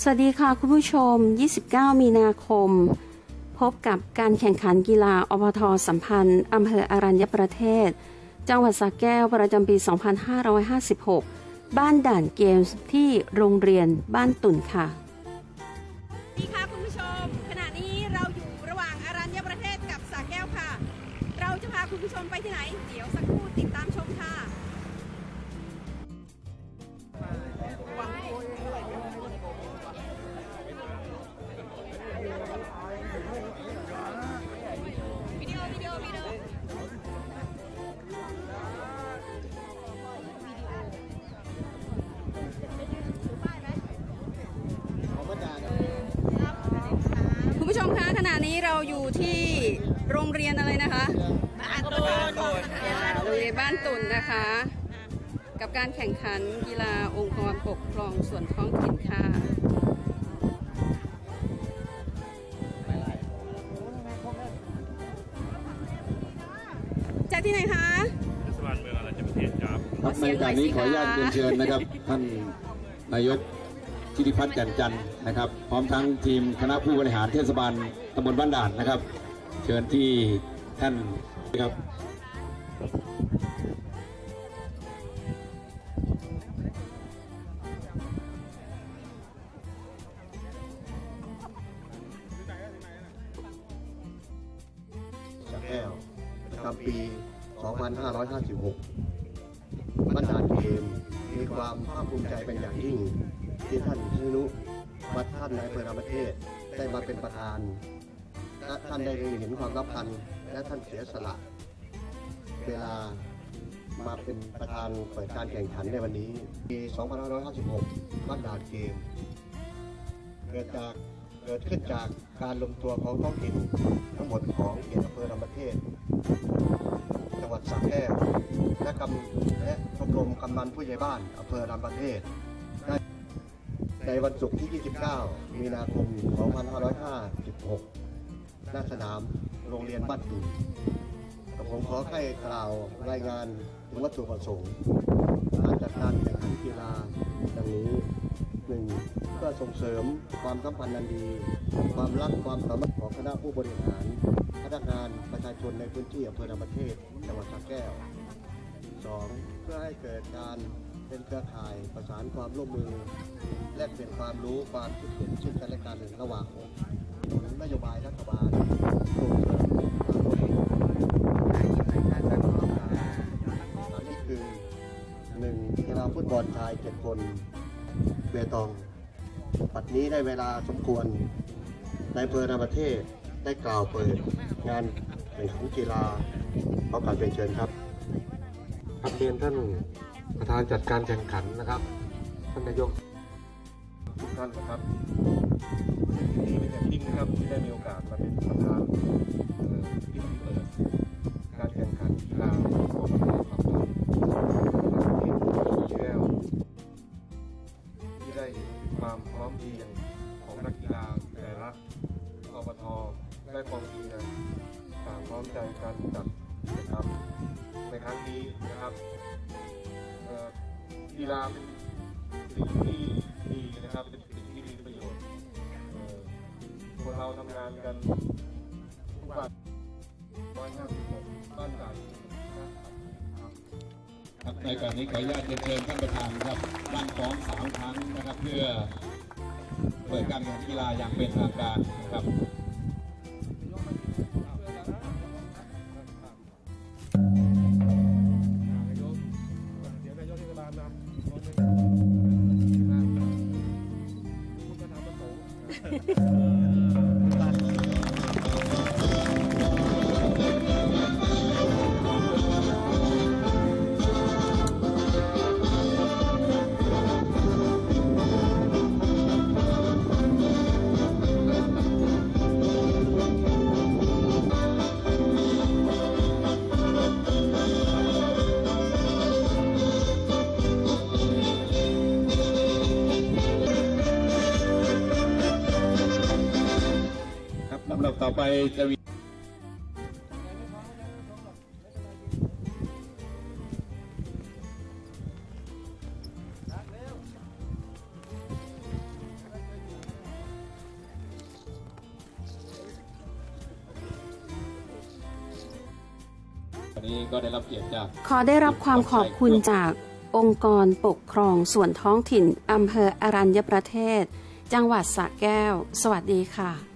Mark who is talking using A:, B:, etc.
A: สวัสดีค่ะคุณผู้ชม 29 มีนาคม พบกับการแข่งขันกีฬาอปทสัมพันธ์อำเภออรัญญประเทศ จังหวัดสระแก้วประจำปี 2556 บ้านด่านเกมส์ที่โรงเรียนบ้านตุ่นค่ะ
B: สวัสดีค่ะคุณผู้ชม ขณะนี้เราอยู่ระหว่างอารัญญประเทศกับสระแก้วค่ะ เราจะพาคุณผู้ชมไปที่ไหน เดี๋ยวสัก นี้เราอยู่ที่โรงเรียนอะไรนะคะ บ้านตุนโรงเรียนบ้านตุนนะคะ กับการแข่งขันกีฬาองค์กรปกครองส่วนท้องถิ่นค่ะจากที่ไหนคะ
C: เทศบาลเมืองอรัญญประเทศครับ
D: ครับ
B: เสี
D: ใน
B: ยงหน่
D: กา
B: อย
D: รนี้
B: สิ
D: ขออนุญาต
B: คะ
D: เรียนเชิญนะครับ ท่านนายกธิติพัฒน์แก่นจันทร์นะครับ พร้อมทั้งทีมคณะผู้บริหารเทศบาล ตำบลบ้านด่านนะครับ เชิญที่ท่านนะครับ
E: สระแก้วประจำปี 2556บรรดาลเกม มีความภาคภูมิใจเป็นอย่างยิ่ง ที่ท่านชินุวัดท่านนายเภอรามประเทศได้มาเป็นประธาน และท่านได้เห็นความรับพันและท่านเสียสละ เวลามาเป็นประธานเปิดการแข่งขันในวันนี้ปี2556บรรดาลเกม เกิดจากเกิดขึ้นจากการลงตัวของท้องถิ่นทั้งหมดของเขตอำเภอลำประเทศจังหวัดสระแก้วและกำและชมรมกำนันผู้ใหญ่บ้านอำเภอลำประเทศในวันศุกร์ที่ 29 มีนาคม 2556 ณสนามโรงเรียนบ้านตุ่นกับผมขอให้กล่าวรายงานถึงวัตถุประสงค์การจัดการแข่งขันกีฬาดังนี้หนึ่งเพื่อส่งเสริมความสัมพันธ์อันดี ความรักความสามัคคีของคณะผู้บริหารพนักงานประชาชนในพื้นที่อำเภอนาประเทศจังหวัดสระแก้ว 2. เพื่อให้เกิดการเป็นเครือข่ายประสานความร่วมมือ แลกเปลี่ยนความรู้ความคิดเห็นซึ่งกันและกันระหว่าง นโยบายรัฐบาลส่งเสริมควาร่วมมืออันนี้คือหนึ่งกีฬาฟุตบอลชายเจ็ดคนเบตองปัดนี้ได้เวลาสมควรในเภอนาประเทศได้กล่าวเปิดงานแข่งขันกีฬาขอการเป็นเชิญครับ
F: ครับเรียนท่านประธานจัดการแข่งขันนะครับ ท่านนายก
G: ทุกท่านนะครับ ดีเป็นอย่างยิ่งนะครับที่ได้มีโอกาสมาเป็นประธานเอ่อพิธีเปิดการแข่งขันกีฬาของประเทศครับที่แก้วที่ได้เห็นความพร้อมเพียงของนักกีฬาแต่ละอบทและกองเชียร์ต่างพร้อมใจกันจัดกิจกรรมในครั้งนี้นะครับกีฬาเป็นสิ่งที่ดีนะครับ เราทำงานกันทุกวันร้อยห้าสิบหกบ้านด่านครับ
D: ในการนี้ขออนุญาตเชิญท่านประธานครับบ้านของสามครั้งนะครับเพื่อเปิดการแข่งขันกีฬาอย่างเป็นทางการนะครับ
G: เดี๋ย่
D: อไปจะมี
A: ขอได้รับความขอบคุณจากองค์กรปกครองส่วนท้องถิ่นอำเภออรัญญประเทศ จังหวัดสระแก้ว สวัสดีค่ะ